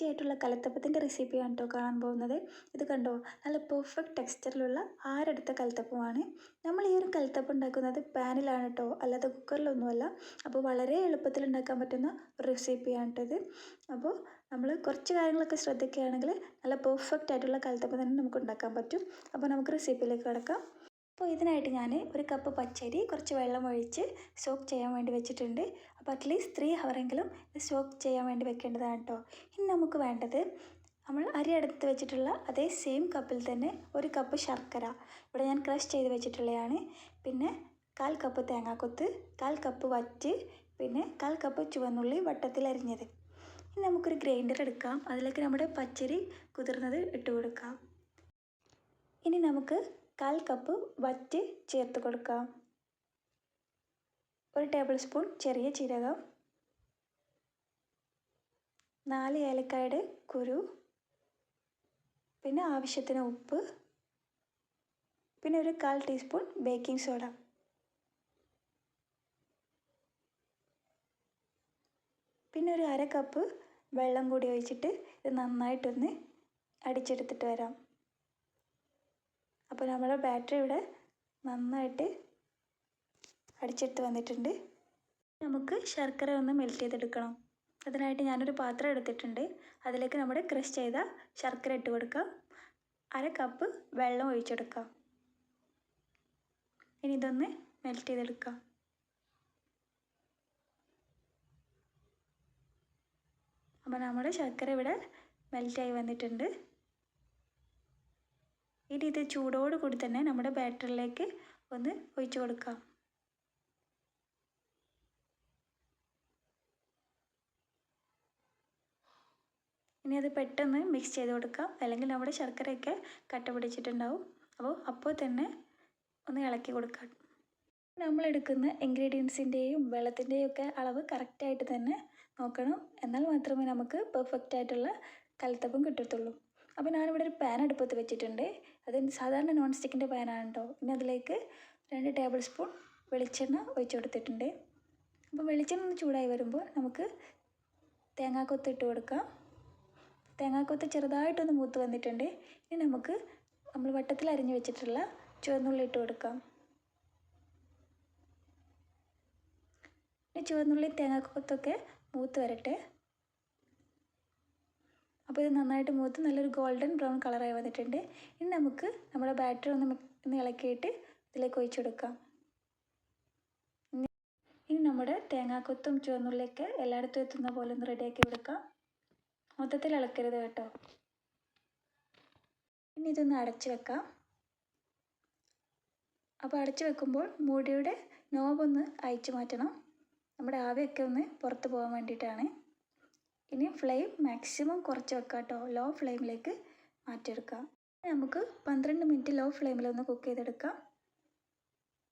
Tasty ആയിട്ടുള്ള കലത്തപ്പത്തിന്റെ റെസിപ്പിയാണ് കേട്ടോ കാണാൻ പോകുന്നത്. ഇത് കണ്ടോ? നല്ല പെർഫെക്റ്റ് ടെക്സ്ചറിലുള്ള ആരെടുത്ത കലത്തപ്പമാണ്. നമ്മൾ ഈ ഒരു കലത്തപ്പം ഉണ്ടാക്കുന്നത് പാനിലാണ് കേട്ടോ. അല്ലാതെ കുക്കറിലൊന്നുമല്ല. അപ്പോൾ വളരെ എളുപ്പത്തിൽ ഉണ്ടാക്കാൻ പറ്റുന്ന റെസിപ്പിയാണ് കേട്ടോ ഇത്. അപ്പോൾ നമ്മൾ കുറച്ച് കാര്യങ്ങളൊക്കെ ശ്രദ്ധിക്കുകയാണെങ്കിൽ നല്ല പെർഫെക്റ്റ് ആയിട്ടുള്ള കലത്തപ്പം തന്നെ നമുക്ക് ഉണ്ടാക്കാൻ പറ്റും. അപ്പോൾ നമുക്ക് റെസിപ്പിയിലേക്ക് കിടക്കാം. അപ്പോൾ ഇതിനായിട്ട് ഞാൻ ഒരു കപ്പ് പച്ചരി കുറച്ച് വെള്ളം ഒഴിച്ച് സോക്ക് ചെയ്യാൻ വേണ്ടി വെച്ചിട്ടുണ്ട്. അപ്പോൾ അറ്റ്ലീസ്റ്റ് ത്രീ ഹവറെങ്കിലും ഇത് സോക്ക് ചെയ്യാൻ വേണ്ടി വെക്കേണ്ടതാണ് കേട്ടോ. ഇനി നമുക്ക് വേണ്ടത് നമ്മൾ അരി എടുത്ത് വെച്ചിട്ടുള്ള അതേ സെയിം കപ്പിൽ തന്നെ ഒരു കപ്പ് ശർക്കര. ഇവിടെ ഞാൻ ക്രഷ് ചെയ്ത് വെച്ചിട്ടുള്ളതാണ് പിന്നെ കാൽ കപ്പ് തേങ്ങാക്കൊത്ത് കാൽ കപ്പ് വറ്റ് പിന്നെ കാൽ കപ്പ് ചുവന്നുള്ളി വട്ടത്തിൽ അരിഞ്ഞത്. ഇനി നമുക്കൊരു ഗ്രൈൻഡർ എടുക്കാം. അതിലേക്ക് നമ്മുടെ പച്ചരി കുതിർന്നത് ഇട്ട് കൊടുക്കാം. ഇനി നമുക്ക് കാൽ കപ്പ് വറ്റ് ചേർത്ത് കൊടുക്കാം. ഒരു ടേബിൾ സ്പൂൺ ചെറിയ ജീരകം. നാല് ഏലക്കായുടെ കുരു. പിന്നെ ആവശ്യത്തിന് ഉപ്പ്. പിന്നെ ഒരു കാൽ ടീസ്പൂൺ ബേക്കിംഗ് സോഡ പിന്നെ ഒരു അര കപ്പ് വെള്ളം കൂടി ഒഴിച്ചിട്ട് ഇത് നന്നായിട്ടൊന്ന് അടിച്ചെടുത്തിട്ട് വരാം. അപ്പോൾ നമ്മുടെ ബാറ്ററി ഇവിടെ നന്നായിട്ട് അടിച്ചെടുത്ത് വന്നിട്ടുണ്ട്. നമുക്ക് ശർക്കര ഒന്ന് മെൽറ്റ് ചെയ്തെടുക്കണം. അതിനായിട്ട് ഞാനൊരു പാത്രം എടുത്തിട്ടുണ്ട്. അതിലേക്ക് നമ്മുടെ ക്രഷ് ചെയ്ത ശർക്കര ഇട്ട് കൊടുക്കാം. അര കപ്പ് വെള്ളം ഒഴിച്ചെടുക്കാം. ഇനി ഇതൊന്ന് മെൽറ്റ് ചെയ്തെടുക്കാം. അപ്പോൾ നമ്മുടെ ശർക്കര ഇവിടെ മെൽറ്റായി വന്നിട്ടുണ്ട്. ഇനി ഇത് ചൂടോട് കൂടി തന്നെ നമ്മുടെ ബാറ്ററിലേക്ക് ഒന്ന് ഒഴിച്ചു കൊടുക്കാം. ഇനി അത് പെട്ടെന്ന് മിക്സ് ചെയ്ത് കൊടുക്കാം. അല്ലെങ്കിൽ നമ്മുടെ ശർക്കരയൊക്കെ കട്ട പിടിച്ചിട്ടുണ്ടാവും. അപ്പോൾ അപ്പോൾ തന്നെ ഒന്ന് ഇളക്കി കൊടുക്കാം. നമ്മൾ എടുക്കുന്ന ഇൻഗ്രീഡിയൻസിന്റെയും വെള്ളത്തിന്റെയും ഒക്കെ അളവ് കറക്റ്റായിട്ട് തന്നെ നോക്കണം. എന്നാൽ മാത്രമേ നമുക്ക് പെർഫെക്റ്റ് ആയിട്ടുള്ള കലത്തപ്പം കിട്ടത്തുള്ളൂ. അപ്പോൾ ഞാനിവിടെ ഒരു പാൻ അടുപ്പത്ത് വെച്ചിട്ടുണ്ട്. അത് സാധാരണ നോൺ സ്റ്റിക്കിന്റെ പാനാണ് കേട്ടോ പിന്നെ അതിലേക്ക് രണ്ട് ടേബിൾ സ്പൂൺ വെളിച്ചെണ്ണ ഒഴിച്ചു കൊടുത്തിട്ടുണ്ട്. അപ്പോൾ വെളിച്ചെണ്ണ ഒന്ന് ചൂടായി വരുമ്പോൾ നമുക്ക് തേങ്ങാക്കൊത്ത് ഇട്ട് കൊടുക്കാം. തേങ്ങാക്കൊത്ത് ചെറുതായിട്ടൊന്ന് മൂത്ത് വന്നിട്ടുണ്ട്. ഇനി നമുക്ക് നമ്മൾ വട്ടത്തിൽ അരിഞ്ഞു വെച്ചിട്ടുള്ള ചുവന്നുള്ളി ഇട്ട് കൊടുക്കാം. ഇനി ചുവന്നുള്ളി തേങ്ങാക്കൊത്തൊക്കെ മൂത്ത് വരട്ടെ. അപ്പോൾ ഇത് നന്നായിട്ട് മൂത്ത് നല്ലൊരു ഗോൾഡൻ ബ്രൗൺ കളറായി വന്നിട്ടുണ്ട്. ഇനി നമുക്ക് നമ്മുടെ ബാറ്റർ ഒന്ന് ഒന്ന് ഇളക്കിയിട്ട് ഇതിലേക്ക് ഒഴിച്ചെടുക്കാം ഇനി നമ്മുടെ തേങ്ങാക്കൊത്തും ചുവന്നുള്ളിയൊക്കെ എല്ലായിടത്തും എത്തുന്ന പോലെ ഒന്ന് റെഡിയാക്കി കൊടുക്കാം. മൊത്തത്തിൽ ഇളക്കരുത് കേട്ടോ. ഇനി ഇതൊന്ന് അടച്ചു വെക്കാം. അപ്പോൾ അടച്ചു വെക്കുമ്പോൾ മൂടിയുടെ നോബൊന്ന് അയച്ചു മാറ്റണം. നമ്മുടെ ആവിയൊക്കെ ഒന്ന് പുറത്ത് പോകാൻ വേണ്ടിയിട്ടാണ്. ഇനി ഫ്ലെയിം മാക്സിമം കുറച്ച് വെക്കാം കേട്ടോ ലോ ഫ്ലെയിമിലേക്ക് മാറ്റിയെടുക്കാം. നമുക്ക് പന്ത്രണ്ട് മിനിറ്റ് ലോ ഫ്ലെയിമിൽ ഒന്ന് കുക്ക് ചെയ്തെടുക്കാം.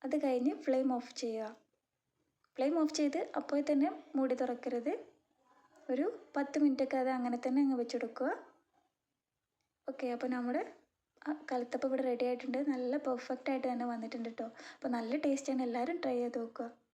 അത് കഴിഞ്ഞ് ഫ്ലെയിം ഓഫ് ചെയ്യുക. ഫ്ലെയിം ഓഫ് ചെയ്ത് അപ്പോൾ തന്നെ മൂടി തുറക്കരുത്. ഒരു പത്ത് മിനിറ്റൊക്കെ അത് അങ്ങനെ തന്നെ അങ്ങ് വെച്ചെടുക്കുക. ഓക്കെ അപ്പോൾ നമ്മുടെ കലത്തപ്പം ഇവിടെ റെഡി ആയിട്ടുണ്ട്. നല്ല പെർഫെക്റ്റ് ആയിട്ട് തന്നെ വന്നിട്ടുണ്ട് കേട്ടോ അപ്പോൾ നല്ല ടേസ്റ്റാണ് എല്ലാവരും ട്രൈ ചെയ്ത് നോക്കുക.